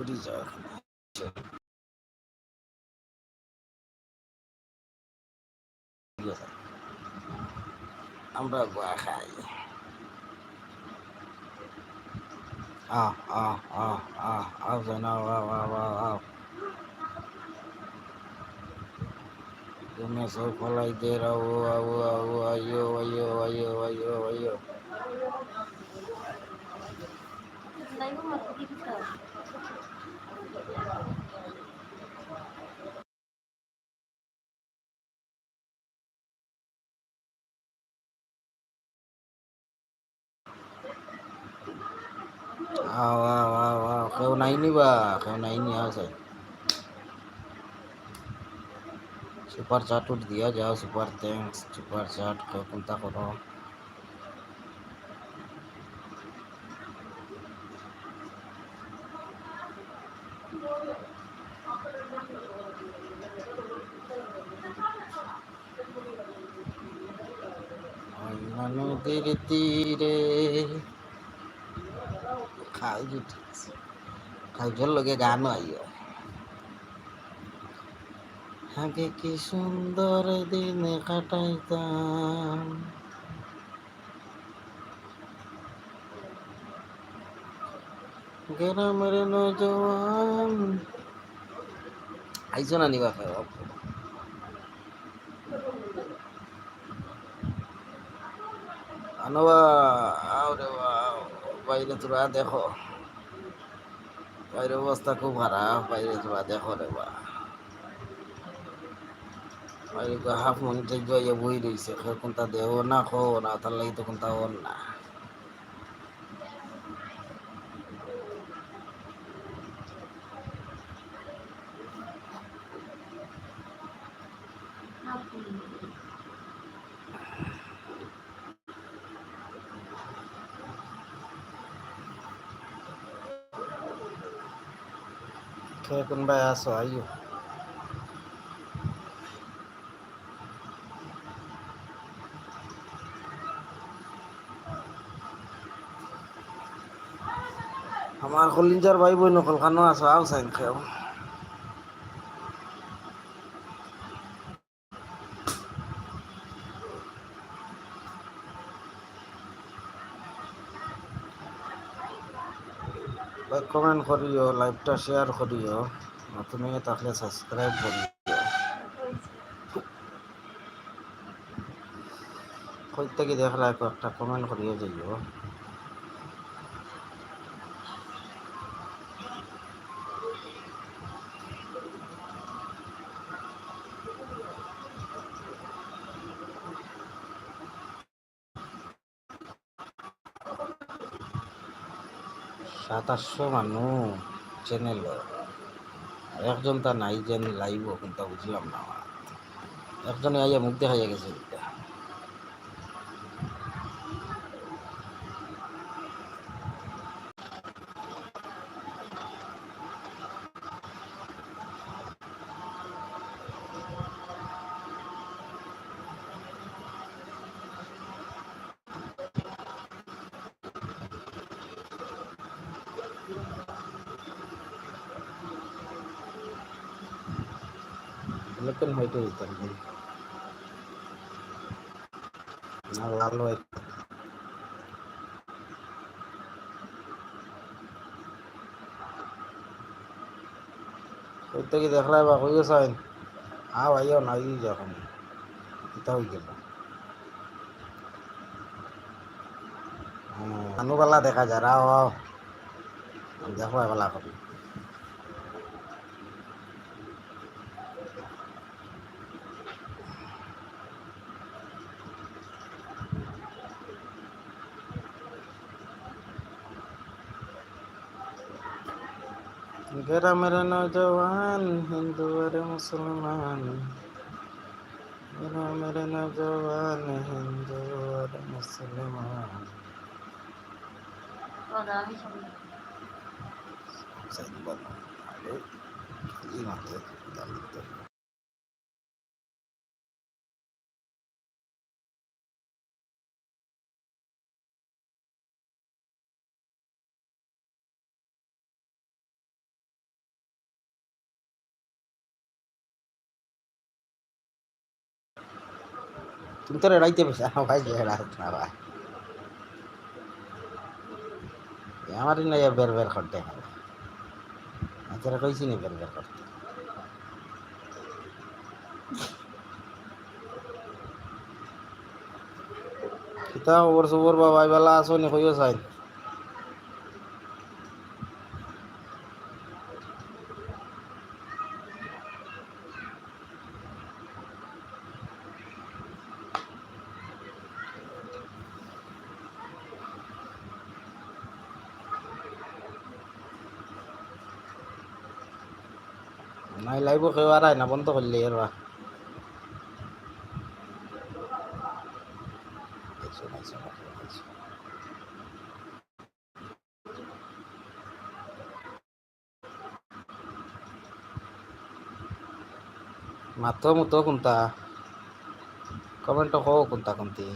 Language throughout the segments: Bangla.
ঘুরি যাও আমরা গোয়া খাই আহ আহ আহ আহ আহ যেন আহ আহ আহ আহ Dime soy por la idea, oh, oh, oh, ayo, ayo, ayo, ayo, ayo. Aw, aw, aw, aw, কেউ নাইনি বা কেউ নাইনি আছে সুপার চাট উঠ দিয়া যাও সুপার থ্যাঙ্কস সুপার চাট কেউ চিন্তা করো অন্য নদীর তীরে। খাই খাইজল লগে গান আইয়। আগে কি সুন্দর দিন কাটাইতাম। গ্রামের নজওয়ান। আইছো না নিবা খাই আনবা আরে বাইরে তোরা দেখো। বাইরের অবস্থা খুব খারাপ, বাইরে তোরা দেখো রে বা বাইরে হাফ মনিটে জয়ে বই রইছে কোনটা দেহ না খো না, তার লাগি তো কোনটা ওর না কে কোনবাই আসো আইও আমার কলিজার ভাই বোন নকল খানো আছো আও সাইন কমেন্ট করিও লাইভটা শেয়ার করিও, নতুন তাহলে সাবস্ক্রাইব করিও। কই দেখলা একটা কমেন্ট করিও যাইও সাতাশশো মানুষ চ্যানেল একজন তা নাই যেন লাইভ কিন্তু বুঝলাম না। একজনে আইয়া মুখ দেখাইয়া গেছে। Black and white হইতে না লাল হোয়াইট কইতে কি দেখলা বা কইও সাইন আও আইও না আই যখন। কিতা হই গেল মানুবালা দেখা যায়। আও দেখো এবেলা করি। গ্রামের নজওয়ান হিন্দু আর মুসলমান। গ্রামের নজওয়ান হিন্দু আর মুসলমান সাইড বল। আরে কি মাত্র तुम तो लड़ाइते बेचारा भाई ये लड़ा इतना भाई हमारे ना ये बेर बेर करते हैं तेरा कोई सी नहीं बेर बेर करते kita over over bawa bawa langsung nih kuyusain নাই লাইব কেউ আর না বন্ধ করলে এর আইসো, আইসো, আইসো, আইসো। মাতো কোনটা? কমেন্ট কো কোনটা কোনটি?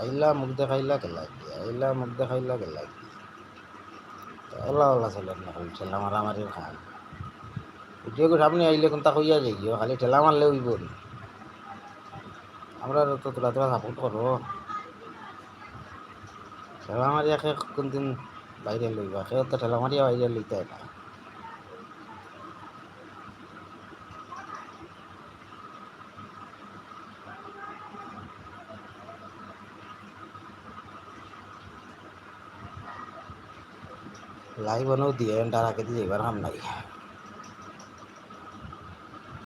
আইলা মুখ দেখাইলা লাগি আইলা মুখ দেখাইলা কে ওলা ওলা চলেন না খালি ঠেলা মারামারি খান ভিডিও করে সামনে আইলে কোনটা কইয়া যাইও খালি ঠেলা মারলে উইব আমরা তো তোরা তোরা সাপোর্ট করো। ঠেলা মারিয়া খে কোনদিন বাইরে লইবা? সেও তো ঠেলা মারিয়া বাইরে লইতে না। লাইভ বানাও দিয়ে ডারাকে দিয়ে এবার হাম নাই